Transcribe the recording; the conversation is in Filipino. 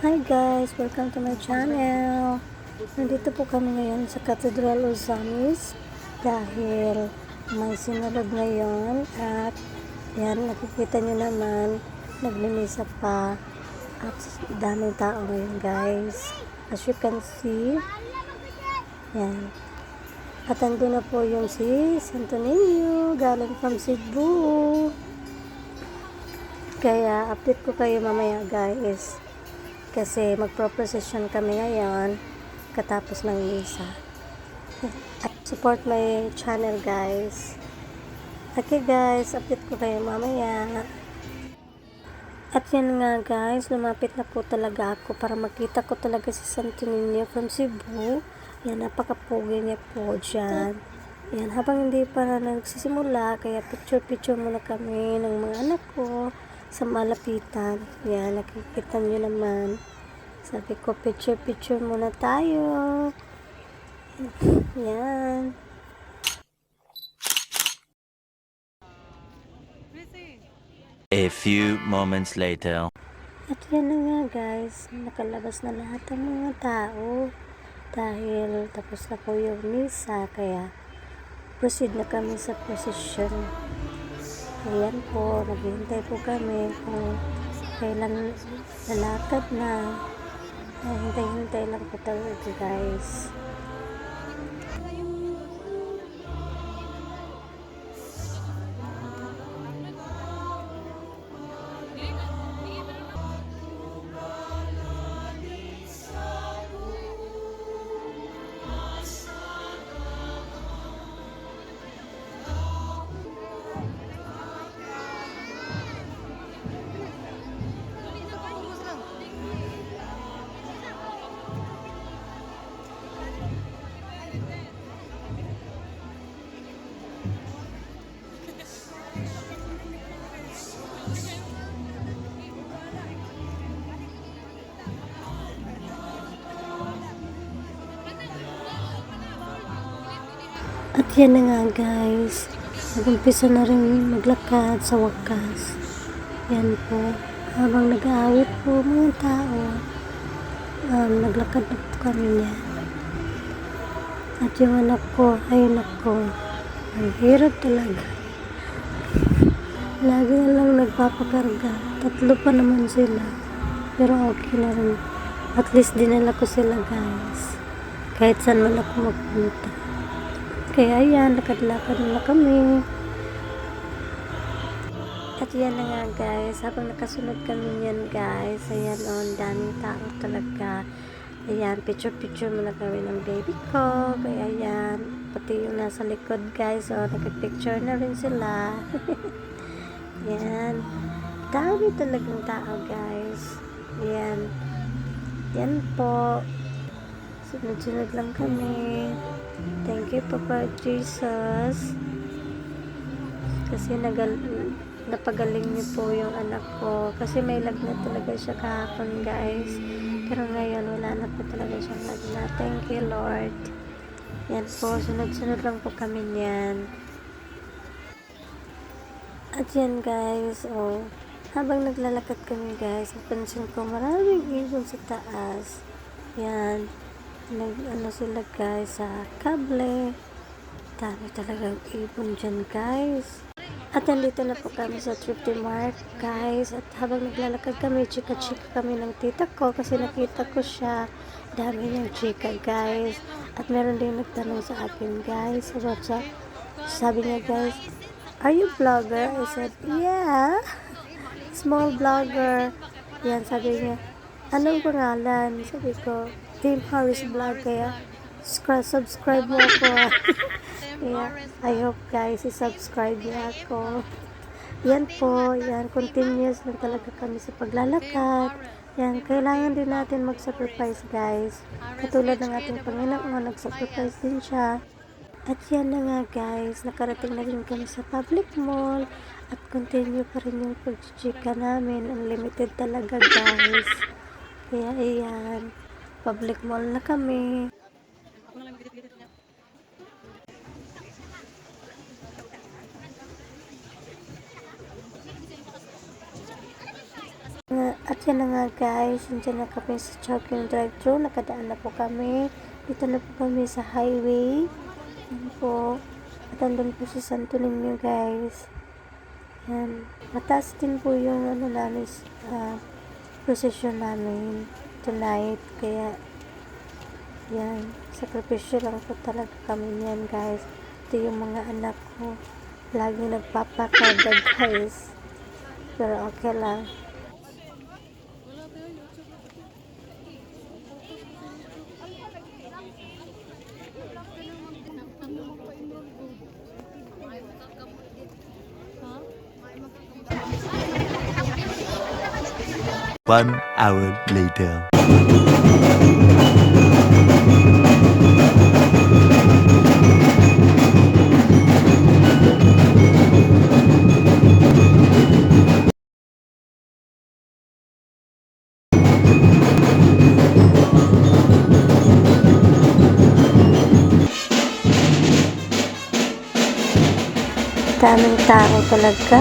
Hi guys! Welcome to my channel! Nandito po kami ngayon sa Cathedral Ozamis dahil may sinulog ngayon at yan, nakikita nyo naman nagmimisa pa at daming tao ngayon guys. As you can see, yan. At andun na po yung si Santo Niño galing from Cebu. Kaya update ko kayo mamaya guys. Kasi magpro-procession kami ngayon katapos ng misa. Support my channel guys. Okay guys, update ko kayo mamaya. At yan nga guys, lumapit na po talaga ako para makita ko talaga si Santo Niño from Cebu. Yan, napakapugi niya po dyan. Yan, habang hindi pa na nagsisimula, kaya picture-picture muna kami ng mga anak ko sa malapitan. Yan, nakikita nyo naman. Sabi ko, picture-picture muna tayo. Yan. A few moments later. At yan na nga guys, nakalabas na lahat ng mga tao dahil tapos na po yung misa kaya proceed na kami sa procession. Ayan po, naghihintay po kami kung kailan lalakad na. Ay, Hintay-hintay lang po talaga guys. At yan na nga guys, nag-umpisa na rin maglakad sa wakas. Yan po, habang nag-aawit po mga tao, um, naglakad na po kami niya. At yung anak ko, ay anak ko, ang hirap talaga. Lagi na lang nagpapakarga. Tatlo pa naman sila. Pero okay na rin. At least dinala ko sila guys. Kahit saan man ako magpunta. Kaya yan, lakad-lakad na kami. At yan na nga guys, habang nakasunod kami yan guys, ayan o, ang daming tao talaga. Ayan, picture-picture muna kami ng baby ko. Kaya yan, pati yung nasa likod guys, o, nakapicture na rin sila. yan, dami talagang tao guys. Yan, yan po. Sunod-sunod lang kami. Thank you, Papa Jesus. Kasi nagal napagaling niyo po yung anak ko. Kasi may lagnat talaga siya kahapon, guys. Pero ngayon, wala na po talaga siyang lagnat. Thank you, Lord. Yan po, sunod-sunod lang po kami niyan. At yan, guys, oh. Habang naglalakad kami, guys, napansin ko maraming ibon sa taas. Yan nag ano sila guys sa kable. Dami talagang ibon dyan guys. At nandito na po kami sa Thrifty Mart guys. At habang naglalakad kami chika-chika kami ng tita ko kasi nakita ko siya. Dami ng chika guys. At meron din nagtanong sa akin guys about sa sabi niya guys are you vlogger? I said yeah small vlogger. Yan sabi niya anong pangalan? sabi ko Team Harris Vlog kaya subscribe, subscribe mo ako. Ah. kaya I hope guys i-subscribe niyo ako. Yan po yan continuous lang talaga kami sa paglalakad. Yan kailangan din natin mag-sacrifice guys. Katulad ng ating Panginoon nag-sacrifice din siya. At yan na nga guys nakarating na rin kami sa public mall. At continue pa rin yung pagchichika namin. Unlimited talaga guys. Kaya ayan public mall na kami. At yan na nga guys, nandiyan na kami sa Chowking drive-thru, nakadaan na po kami. Dito na po kami sa highway. Yan po. At andun po si Santo Niño guys. Yan. Mataas din po yung ano namin, uh, procession namin tonight. Kaya, yan. Sakripisyo lang po talaga kami yan guys. Ito yung mga anak ko. Lagi nagpapakada guys. Pero okay lang. One hour later. Daming tao talaga.